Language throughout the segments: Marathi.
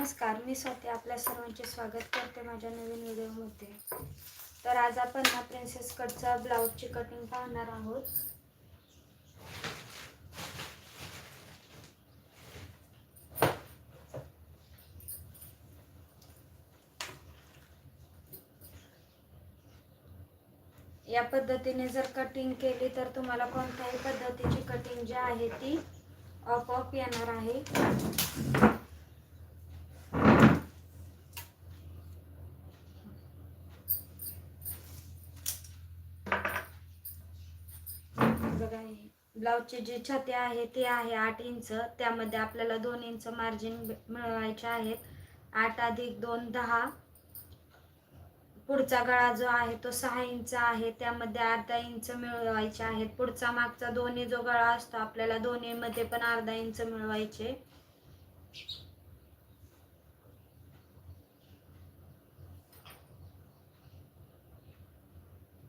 नमस्कार मी स्वतः आपल्या सर्वांचे स्वागत करते माझ्या नवीन व्हिडिओमध्ये. तर आज आपण ना प्रिन्सेस कटचा ब्लाऊजची कटिंग पाहणार आहोत. या पद्धतीने जर कटिंग केली तर तुम्हाला कोणत्याही पद्धतीची कटिंग जी आहे ती आपोआप येणार आहे बघा हे ब्लाऊजची जी छाती आहे ती आहे आठ इंच. त्यामध्ये आपल्याला दोन इंच मार्जिन मिळवायचे आहेत. आठ अधिक दोन दहा. पुढचा गळा जो आहे तो सहा इंच आहे. त्यामध्ये अर्धा इंच मिळवायचे आहेत. पुढचा मागचा दोन्ही जो गळा असतो आपल्याला दोन्हीमध्ये पण अर्धा इंच मिळवायचे.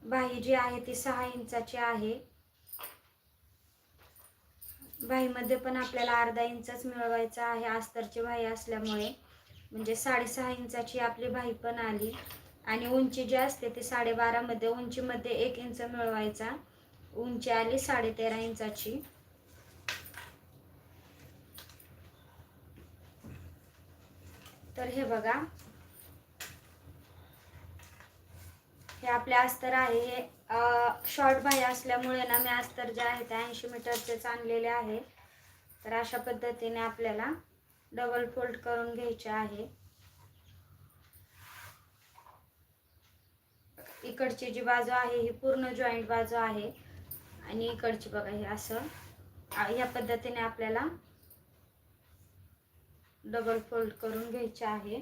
बाही जी आहे ती सहा इंचाची आहे. बाहीमध्ये पण आपल्याला अर्धा इंचच मिळवायचा आहे अस्तरची बाही असल्यामुळे. म्हणजे साडेसहा इंचाची आपली बाही पण आली. आणि उंची जी असते ती साडेबारामध्ये उंचीमध्ये एक इंच मिळवायचा. उंची आली साडेतेरा इंचाची. तर हे बघा हे आपले अस्तर आहे. हे शॉर्ट बाह्य असल्यामुळे ना मी अस्तर जे आहे ते ऐंशी मीटरचेच आणलेले आहे. तर अशा पद्धतीने आपल्याला डबल फोल्ड करून घ्यायचे आहे. इकडची जी बाजू आहे ही पूर्ण जॉईंट बाजू आहे. आणि इकडची बघा हे असं ह्या पद्धतीने आपल्याला डबल फोल्ड करून घ्यायचे आहे.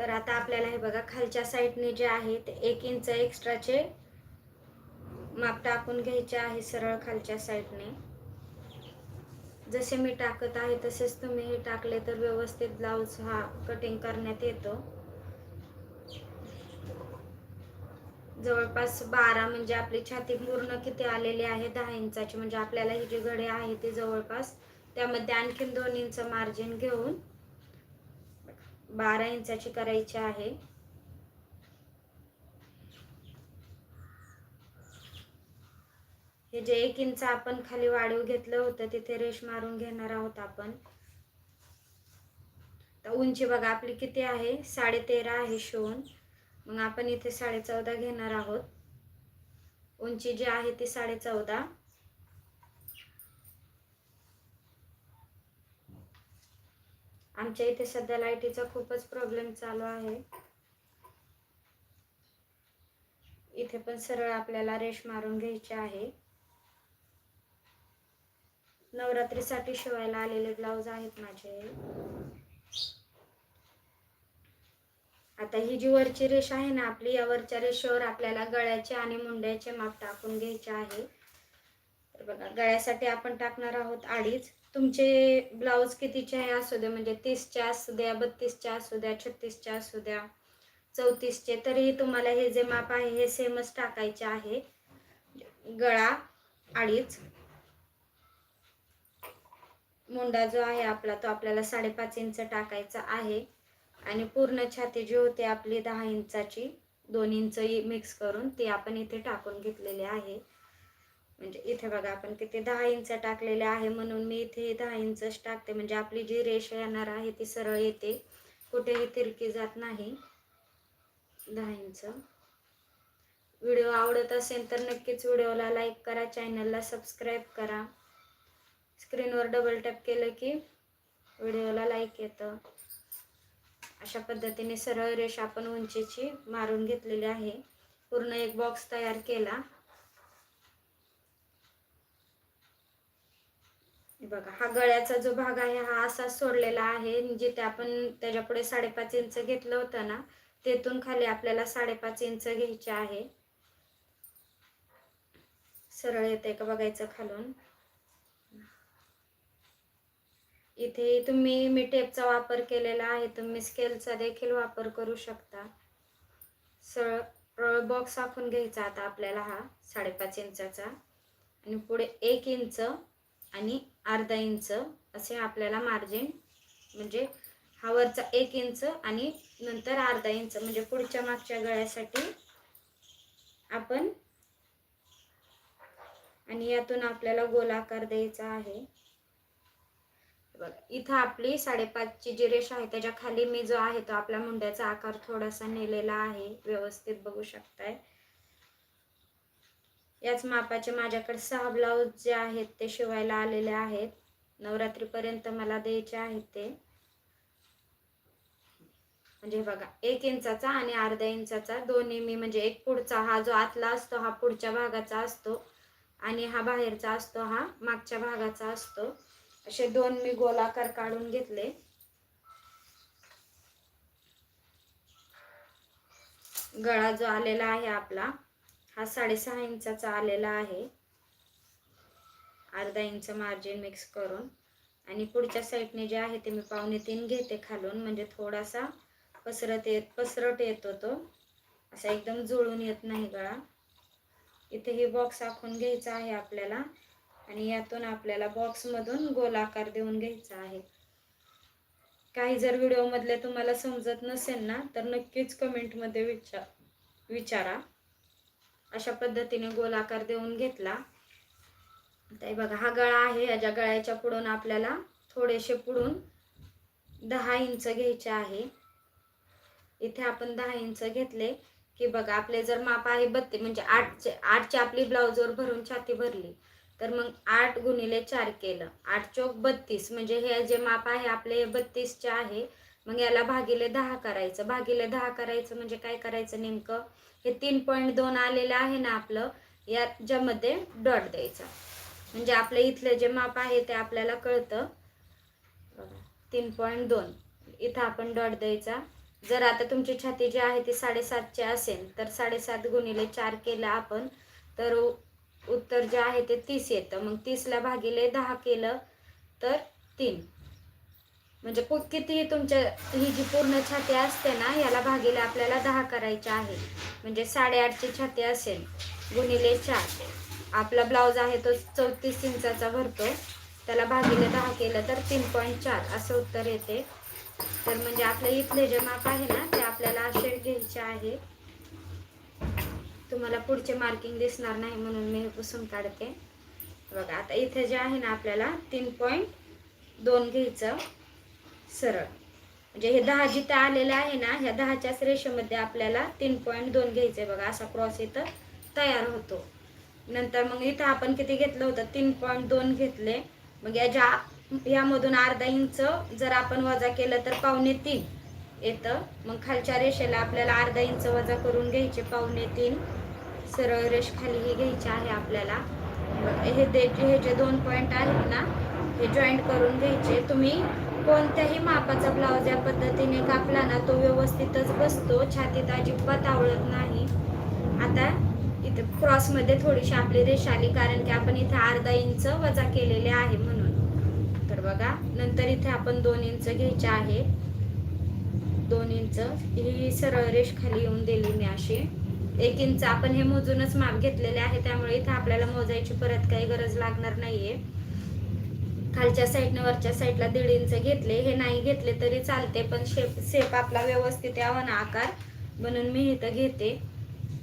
तर आता आपल्याला हे बघा खालच्या साईडने जे आहे ते एक इंच एक्स्ट्राचे माप टाकून घ्यायचे आहे सरळ खालच्या साईडने जसे मी टाकत आहे तसेच तुम्ही हे टाकले तर व्यवस्थित ब्लाऊज हा कटिंग करण्यात येतो. जवळपास बारा म्हणजे आपली छाती पूर्ण किती आलेली आहे? दहा इंचाची. म्हणजे आपल्याला ही जी घडी आहे ती जवळपास त्यामध्ये आणखीन दोन इंच मार्जिन घेऊन बारा इंचाची करायची आहे. हे जे एक इंच आपण खाली वाढीव घेतलं होतं तिथे रेश मारून घेणार आहोत आपण. तर उंची बघा आपली किती आहे? साडे तेरा आहे शिवून. मग आपण इथे साडे चौदा घेणार आहोत. उंची जी आहे ती साडे चौदा आमच्या इथे सध्या लाईटीचा खूपच प्रॉब्लेम चालू आहे. इथे पण सरळ आपल्याला रेश मारून घ्यायचे आहे. नवरात्रीसाठी शिवायला आलेले ब्लाऊज आहेत माझे. आता ही जी वरची रेष आहे ना आपली या वरच्या रेषेवर आपल्याला गळ्याचे आणि मुंड्याचे माप टाकून घ्यायचे आहे. तर बघा गळ्यासाठी आपण टाकणार आहोत अडीच. तुमचे ब्लाऊज कितीचे आहे असू द्या म्हणजे तीसचे असू द्या बत्तीसचे असू द्या छत्तीसचे असू द्या चौतीसचे तरीही तुम्हाला हे जे माप आहे हे सेमच टाकायचे आहे. गळा अडीच. मुंडा जो आहे आपला तो आपल्याला साडेपाच इंच टाकायचा आहे. आणि पूर्ण छाती जी होती आपली दहा इंचाची दोन इंच मिक्स करून ती आपण इथे टाकून घेतलेली आहे. म्हणजे इथे बघा आपण किती दहा इंच टाकलेले आहे म्हणून मी इथे दहा इंचच टाकते. म्हणजे आपली जी रेष येणार आहे ती सरळ येते. कुठेही तिरकी जात नाही. दहा इंच. व्हिडिओ आवडत असेल तर नक्कीच व्हिडिओला लाईक करा चॅनलला सबस्क्राईब करा. स्क्रीनवर डबल टॅप केलं की व्हिडिओला लाईक येतं. अशा पद्धतीने सरळ रेष आपण उंचीची मारून घेतलेली आहे. पूर्ण एक बॉक्स तयार केला. बघा हा गळ्याचा जो भाग आहे हा असा सोडलेला आहे. जिथे आपण त्याच्यापुढे साडेपाच इंच घेतलं होतं ना तेथून खाली आपल्याला साडेपाच इंच घ्यायचे आहे. सरळ येते का बघायचं खालून? इथे तुम्ही मी टेपचा वापर केलेला आहे. तुम्ही स्केलचा देखील वापर करू शकता. सरळ बॉक्स आखून घ्यायचा आता आपल्याला हा साडेपाच इंचाचा. आणि पुढे एक इंच आणि अर्धा इंच असे आपल्याला मार्जिन म्हणजे हा वरचा एक इंच आणि नंतर अर्धा इंच म्हणजे पुढच्या मागच्या गळ्यासाठी आपण आणि यातून आपल्याला गोलाकार द्यायचा आहे. बघा इथं आपली साडेपाचची जी रेषा आहे त्याच्याखाली मी जो आहे तो आपल्या मुंड्याचा आकार थोडासा नेलेला आहे. व्यवस्थित बघू शकताय. याच मापाचे माझ्याकडे सहा ब्लाऊज जे आहेत ते शिवायला आलेले आहेत. नवरात्रीपर्यंत मला द्यायचे आहेत ते. म्हणजे बघा एक इंचाचा आणि अर्धा इंचाचा दोन्ही मी म्हणजे एक पुढचा हा जो आतला असतो हा पुढच्या भागाचा असतो आणि हा बाहेरचा असतो हा मागच्या भागाचा असतो. असे दोन मी गोलाकार काढून घेतले. गळा जो आलेला आहे आपला हा साडेसहा इंचाचा आलेला आहे. अर्धा इंच मार्जिन मिक्स करून. आणि पुढच्या साईडने जे आहे ते मी पावणे तीन घेते खालून. म्हणजे थोडासा पसरत येत पसरट येतो तो असा एकदम जुळून येत नाही गळा. इथे हे बॉक्स आखून घ्यायचा आहे आपल्याला. आणि यातून आपल्याला बॉक्समधून गोलाकार देऊन घ्यायचा आहे. काही जर व्हिडिओमधले तुम्हाला समजत नसेल ना तर नक्कीच कमेंटमध्ये विचार विचारा. अशा पद्धतीने गोलाकार देऊन घेतला. तर बघा हा गळा आहे. याच्या गळ्याच्या पुढून आपल्याला थोडेसे पुढून दहा इंच घ्यायचे आहे. इथे आपण दहा इंच घेतले. की बघा आपले जर माप आहे बत्ती म्हणजे आठचे आठची आपली ब्लाऊजवर भरून छाती भरली तर मग आठ गुणिले चार केलं. आठ चौक बत्तीस म्हणजे हे जे माप आहे आपले बत्तीसचे आहे. मग याला भागिले दहा करायचं. भागिले दहा करायचं म्हणजे काय करायचं नेमकं? हे तीन पॉईंट दोन आलेलं आहे ना आपलं याच्यामध्ये डॉट द्यायचा. म्हणजे आपलं इथलं जे माप आहे ते आपल्याला कळतं. तीन पॉईंट दोन. इथं आपण डॉट द्यायचा. जर आता तुमची छाती जी आहे ती साडेसातची असेल तर साडेसात गुणिले चार केलं आपण तर उत्तर जे आहे ते तीस येतं. मग तीसला भागिले दहा केलं तर तीन. म्हणजे पु कितीही तुमच्या ही जी पूर्ण छाती असते ना याला भागीला आपल्याला दहा करायच्या आहे. म्हणजे साडेआठची छाती असेल गुणिले चार. आपला ब्लाऊज आहे तो चौतीस इंचाचा भरतो. त्याला भागीले दहा केलं तर तीन पॉईंट चार असं उत्तर येते. तर म्हणजे आपल्या इथले जे माप आहे ना ते आपल्याला असे घ्यायचे आहे. तुम्हाला पुढचे मार्किंग दिसणार नाही म्हणून मी हे पुसून काढते. बघा आता इथे जे आहे ना आपल्याला तीन पॉईंट दोन घ्यायचं. सरळ. म्हणजे हे दहा जिथं आलेलं आहे ना ह्या दहाच्याच रेषेमध्ये आपल्याला तीन पॉईंट दोन घ्यायचे बघा असा क्रॉस इथं तयार होतो. नंतर मग इथं आपण किती घेतलं होतं? तीन पॉईंट दोन घेतले. मग याच्या यामधून अर्धा इंच जर आपण वजा केलं तर पावणे तीन येतं. मग खालच्या रेषेला आपल्याला अर्धा इंच वजा करून घ्यायचे पावणे तीन. सरळ रेष खाली ही घ्यायची आहे आपल्याला. हे दे हे जे दोन पॉईंट आहेत ना हे जॉईंट करून घ्यायचे. तुम्ही कोणत्याही मापाचा ब्लाऊज या पद्धतीने कापला ना तो व्यवस्थितच बसतो. छातीत अजिबात आवळत नाही. आता इथे क्रॉसमध्ये थोडीशी आपली रेषा आली कारण की आपण इथे अर्धा इंच वजा केलेले आहे म्हणून. तर बघा नंतर इथे आपण दोन इंच घ्यायचे आहे. दोन इंच. ही सरळ रेष खाली येऊन दिली मी अशी. एक इंच आपण हे मोजूनच माप घेतलेले आहे त्यामुळे इथे आपल्याला मोजायची परत काही गरज लागणार नाहीये. खालच्या साईडनं वरच्या साईडला दीड इंच घेतले. हे नाही घेतले तरी चालते पण शेप शेप आपला व्यवस्थित यावा ना आकार म्हणून मी इथं घेते.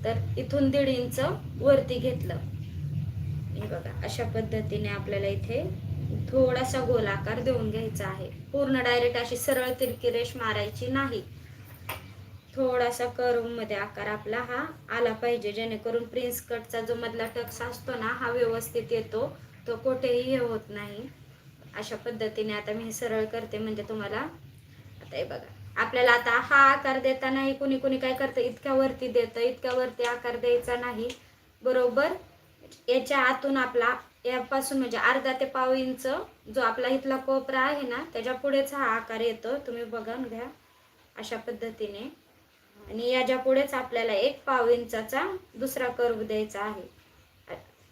तर इथून दीड इंच वरती घेतलं. हे बघा अशा पद्धतीने आपल्याला इथे थोडासा गोल आकार देऊन घ्यायचा आहे. पूर्ण डायरेक्ट अशी सरळ तिरकी रेष मारायची नाही. थोडासा कर्वमध्ये आकार आपला हा आला पाहिजे जेणेकरून प्रिन्स कटचा जो मधला टक्स असतो ना हा व्यवस्थित येतो. तो कुठेही हे होत नाही. अशा पद्धतीने आता मी हे सरळ करते म्हणजे तुम्हाला आता हे बघा. आपल्याला आता हा आकार देतानाही कुणी कुणी काय करतं इतक्या वरती देतं इतक्या वरती आकार द्यायचा नाही. बरोबर? याच्या आतून आपला यापासून म्हणजे अर्धा ते पाव इंच जो आपला इथला कोपरा आहे ना त्याच्या पुढेच हा आकार येतो. तुम्ही बघून घ्या अशा पद्धतीने. आणि याच्या पुढेच आपल्याला एक पाव इंचाचा दुसरा कर्व द्यायचा आहे.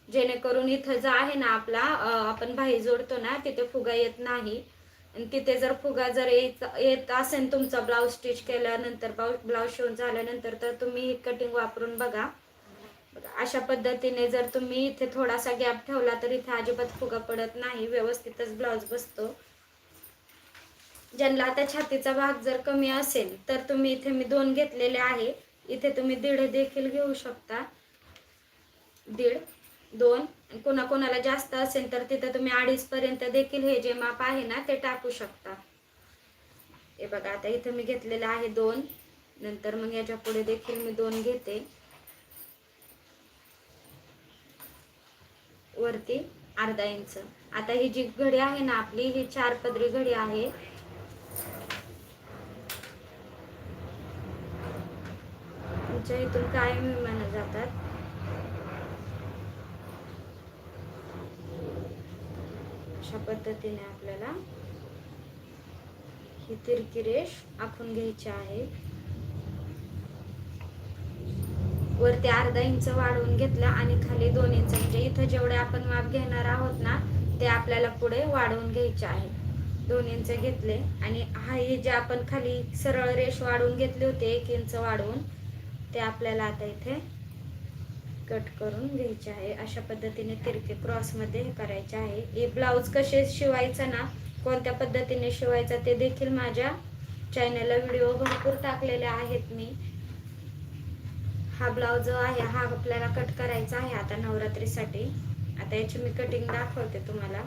जेणेकरून इथं जो आहे ना आपला आपण भाई जोडतो ना तिथे फुगा येत नाही. आणि तिथे जर फुगा जर येत येत असेल तुमचा ब्लाऊज स्टिच केल्यानंतर ब्लाऊज शिवून झाल्यानंतर तर तुम्ही ही कटिंग वापरून बघा, अशा पद्धतीने जर तुम्ही इथे थोडासा गॅप ठेवला तर इथे अजिबात फुगा पडत नाही. व्यवस्थितच ब्लाऊज बसतो. ज्यांना आता छातीचा भाग जर कमी असेल तर तुम्ही इथे मी दोन घेतलेले आहे. इथे तुम्ही दीड देखील घेऊ शकता. दीड. दोन. कोणा कोणाला जास्त असेल तर तिथं तुम्ही अडीच पर्यंत देखील हे जे माप आहे ना ते टाकू शकता. हे बघा आता इथं मी घेतलेलं आहे दोन. नंतर मग याच्यापुढे देखील मी दोन घेते. वरती अर्धा इंच. आता ही जी घडी आहे ना आपली ही चार पदरी घडी आहे. तुमच्या इथून कायम विमानं जातात. अशा पद्धतीने आपल्याला ही तिरकी रेष आखून घ्यायची आहे. वरती अर्धा इंच वाढवून घेतला आणि खाली दोन इंच म्हणजे इथं जेवढे आपण माप घेणार आहोत ना ते आपल्याला पुढे वाढवून घ्यायचे आहे. दोन इंच घेतले आणि हा हे जे आपण खाली सरळ रेष वाढवून घेतले होते एक इंच वाढवून ते आपल्याला आता इथे कट करून घ्यायचे आहे. अशा पद्धतीने तिरके क्रॉसमध्ये हे करायचे आहे. हे ब्लाऊज कसे शिवायचं ना कोणत्या पद्धतीने शिवायचा ते देखील माझ्या चॅनलला व्हिडिओ भरपूर टाकलेले आहेत मी. हा ब्लाऊज जो आहे हा आपल्याला कट करायचा आहे आता नवरात्रीसाठी. आता याची मी कटिंग दाखवते तुम्हाला.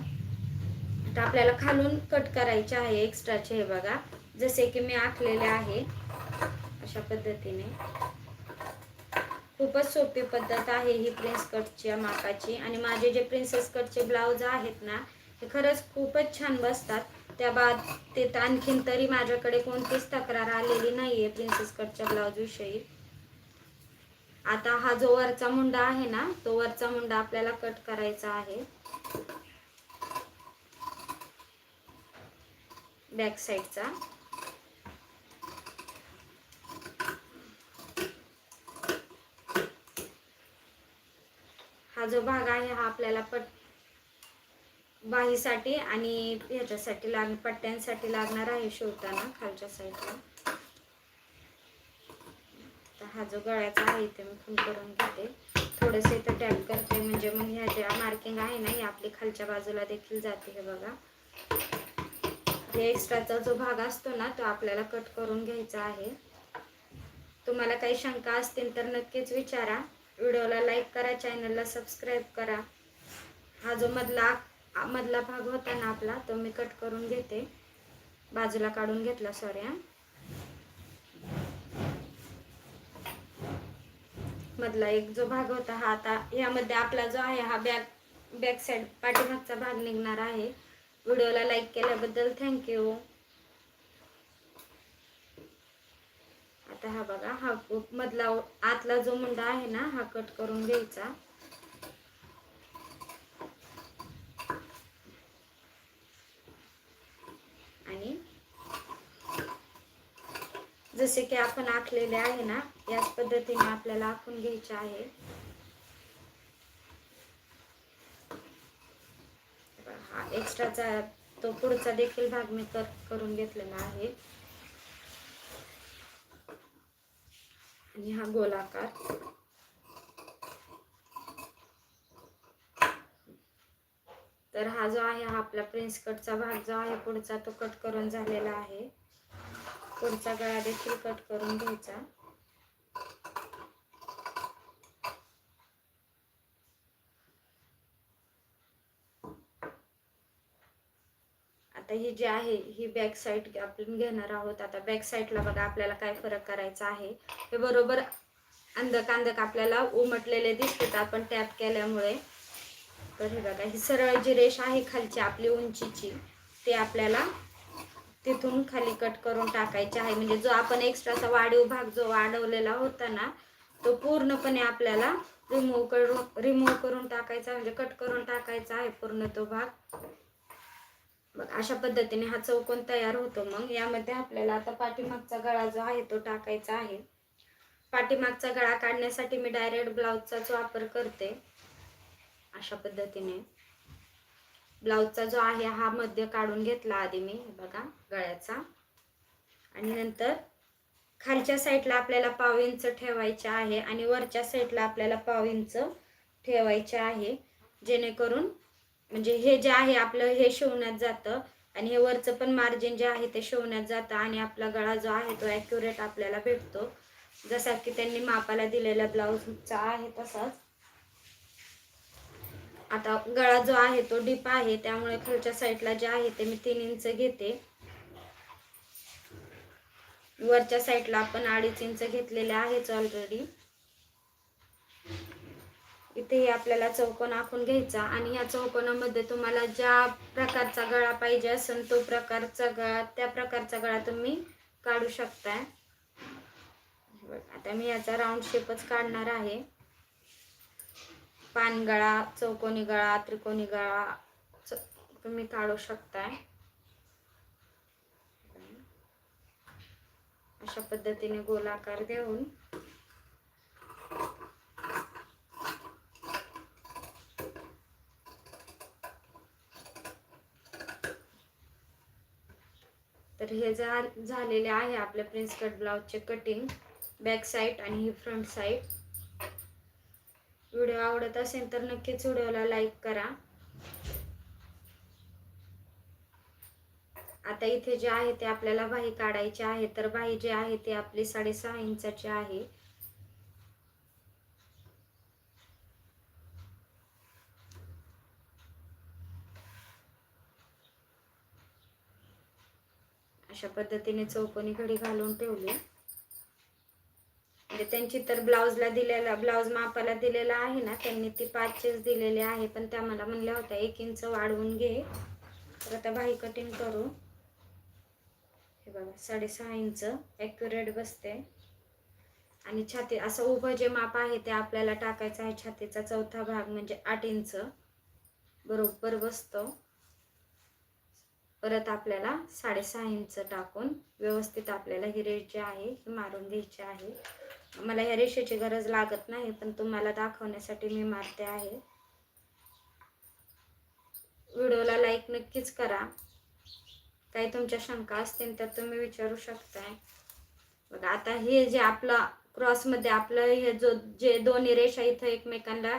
आता आपल्याला खालून कट करायचे आहे एक्स्ट्राचे हे बघा. जसे की मी आखलेले आहे. अशा पद्धतीने. खूपच सोपी पद्धत आहे ही प्रिन्स कटच्या मापाची. आणि माझे जे प्रिन्सेस कटचे ब्लाऊज आहेत ना हे खरंच खूपच छान बसतात. त्या बाद ते आणखीन तरी माझ्याकडे कोणतीच तक्रार आलेली नाही आहे प्रिन्सेस कटच्या ब्लाऊजविषयी आता हा जो वरचा मुंडा आहे ना तो वरचा मुंडा आपल्याला कट करायचा आहे. बॅक साईडचा. हा जो भाग आहे हा आपल्याला पट बाहीसाठी आणि ह्याच्यासाठी लाग पट्ट्यांसाठी लागणार आहे शिवताना खालच्या साईडला. तर हा जो गळ्याचा आहे इथे मी फुल करून घेते. थोडंसं इथं टॅप करते म्हणजे मग ह्या ज्या मार्किंग आहे ना ही आपली खालच्या बाजूला देखील जाते हे बघा. हे एक्स्ट्राचा जो भाग असतो ना तो आपल्याला कट करून घ्यायचा आहे. तुम्हाला काही शंका असतील तर नक्कीच विचारा. व्हिडिओला लाईक करा चॅनलला सबस्क्राईब करा. हा जो मधला मधला भाग होता ना आपला तो मी कट करून घेते. बाजूला काढून घेतला सॉरी हा. मधला एक जो भाग होता हा आता यामध्ये आपला जो आहे हा बॅक बॅक साईड पाठीमागचा भाग निघणार आहे. व्हिडिओला लाईक केल्याबद्दल थँक्यू. आता हा बघा हा मधला आतला जो मुंडा आहे ना हा कट करून घ्यायचा. आणि जसे की आपण आखलेले आहे ना याच पद्धतीने आपल्याला आखून घ्यायचे आहे. हा एक्स्ट्राचा तो पुढचा देखील भाग मी कट करून घेतलेला आहे. आणि हा गोलाकार. तर हा जो आहे हा आपला प्रिन्स कटचा भाग जो आहे पुढचा तो कट करून झालेला आहे. पुढचा गळा देखील कट करून घ्यायचा. आता ही जी आहे ही बॅक साईड आपण घेणार आहोत. आता बॅक साईडला बघा आपल्याला काय फरक करायचा आहे? हे बरोबर अंधक अंधक आपल्याला उमटलेले दिसतात. आपण टॅप केल्यामुळे. तर हे बघा ही सरळ जी रेष आहे खालची आपली उंचीची ते आपल्याला तिथून खाली कट करून टाकायचे आहे. म्हणजे जो आपण एक्स्ट्राचा वाढीव भाग जो वाढवलेला होता ना तो पूर्णपणे आपल्याला रिमूव्ह करून रिमूव्ह करून टाकायचा म्हणजे कट करून टाकायचा आहे पूर्ण तो भाग. मग अशा पद्धतीने हा चौकोन तयार होतो मग. यामध्ये आपल्याला आता पाठीमागचा गळा जो आहे तो टाकायचा आहे. पाठीमागचा गळा काढण्यासाठी मी डायरेक्ट ब्लाऊजचाच वापर करते. अशा पद्धतीने. ब्लाऊजचा जो आहे हा मध्य काढून घेतला आधी मी बघा गळ्याचा. आणि नंतर खालच्या साईडला आपल्याला पाव इंच ठेवायचे आहे आणि वरच्या साईडला आपल्याला पाव इंच ठेवायचे आहे. जेणेकरून म्हणजे हे जे आहे आपलं हे शिवण्यात जातं आणि हे वरचं पण मार्जिन जे आहे ते शिवण्यात जातं आणि आपला गळा जो आहे तो ॲक्युरेट आपल्याला भेटतो. जसा की त्यांनी मापाला दिलेला ब्लाऊजचा आहे तसाच. आता गळा जो आहे तो डीप आहे त्यामुळे खालच्या साईडला जे आहे ते मी तीन इंच घेते. वरच्या साईडला आपण अडीच इंच घेतलेले आहेच ऑलरेडी इथेही आपल्याला चौकोन आखून घ्यायचा आणि या चौकोनामध्ये तुम्हाला ज्या प्रकारचा गळा पाहिजे असेल तो प्रकारचा गळा त्या प्रकारचा गळा तुम्ही काढू शकताय. आता मी याचा राऊंड शेपच काढणार आहे. पानगळा चौकोनी गळा त्रिकोणी गळा तुम्ही काढू शकताय. अशा पद्धतीने गोलाकार देऊन तर हे झालेले आहे आपल्या प्रिन्स कट ब्लाऊजचे कटिंग बॅक साईड आणि ही फ्रंट साईड व्हिडिओ आवडत असेल तर नक्कीच व्हिडिओला लाईक करा. आता इथे जे आहे ते आपल्याला बाही काढायची आहे तर बाही जे आहे ते आपली साडेसहा इंचाची आहे. अशा पद्धतीने चौकोनी घडी घालून ठेवली. म्हणजे त्यांची तर ब्लाऊजला दिलेला ब्लाऊज मापाला दिलेला आहे ना त्यांनी ती पाचशेच दिलेली आहे पण त्या मला म्हणल्या होत्या एक इंच वाढवून घे. तर आता बाही कटिंग करू. हे बघा साडेसहा इंच ॲक्युरेट बसते. आणि छाती असं उभं जे माप आहे ते आपल्याला टाकायचं आहे छातीचा चौथा भाग म्हणजे आठ इंच. बरोबर बसतो. परत आपल्याला साडेसहा इंच टाकून व्यवस्थित आपल्याला ही रेष जी आहे ही मारून घ्यायची आहे. मला ह्या रेषेची गरज लागत नाही पण तुम्हाला दाखवण्यासाठी मी मारते आहे. व्हिडिओला लाईक नक्कीच करा. काही तुमच्या शंका असतील तर तुम्ही विचारू शकताय. बघा आता हे जे आपलं क्रॉसमध्ये आपलं हे जो जे दोन्ही रेषा इथं एकमेकांना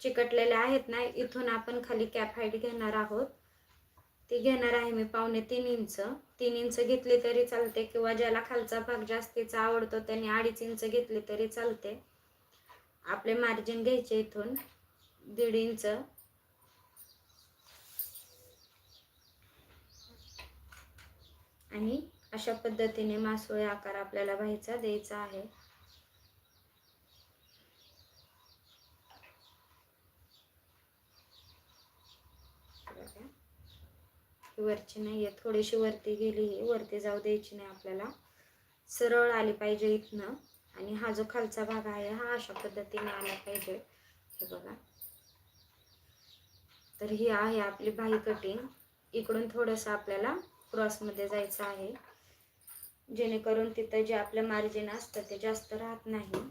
चिकटलेल्या आहेत ना इथून आपण खाली कॅप हाईट घेणार आहोत. ती घेणार आहे मी पावणे तीन इंच. तीन इंच घेतली तरी चालते किंवा ज्याला खालचा भाग जास्तीचा आवडतो त्याने अडीच इंच घेतली तरी चालते. आपले मार्जिन घ्यायचे इथून दीड इंच. आणि अशा पद्धतीने मासोळी आकार आपल्याला व्हायचा द्यायचा आहे. वरची नाही आहे थोडीशी वरती गेली ही वरती जाऊ द्यायची नाही आपल्याला. सरळ आली पाहिजे इथनं. आणि हा जो खालचा भाग आहे हा अशा पद्धतीने आला पाहिजे. हे बघा. तर ही आहे आपली बाही कटिंग. इकडून थोडंसं आपल्याला क्रॉसमध्ये जायचं आहे. जेणेकरून तिथं जे आपलं मार्जिन असतं ते जास्त राहत नाही.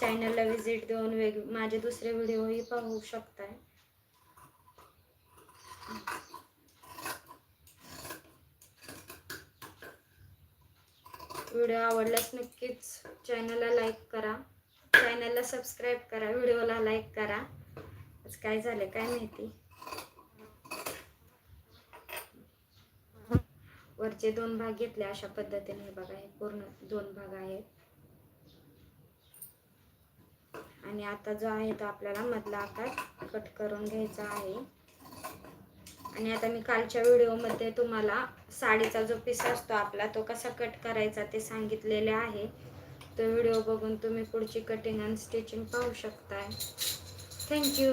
चॅनलला व्हिजिट देऊन वेग माझे दुसरे व्हिडिओही पाहू शकताय. व्हिडिओ आवडल्यास नक्कीच चॅनलला लाईक करा. चॅनलला सबस्क्राईब करा. व्हिडिओला लाईक करा. आज काय झालं काय माहिती? वरचे दोन भाग घेतले अशा पद्धतीने. हे बघा हे पूर्ण दोन भाग आहेत. आणि आता जो आहे तो आपल्याला मधला आकार कट करून घ्यायचा आहे. आणि आता मी कालच्या व्हिडिओमध्ये तुम्हाला साडीचा जो पिस असतो आपला तो कसा कट करायचा ते सांगितलेले आहे. तो व्हिडिओ बघून तुम्ही पुढची कटिंग आणि स्टिचिंग पाहू शकताय. थँक्यू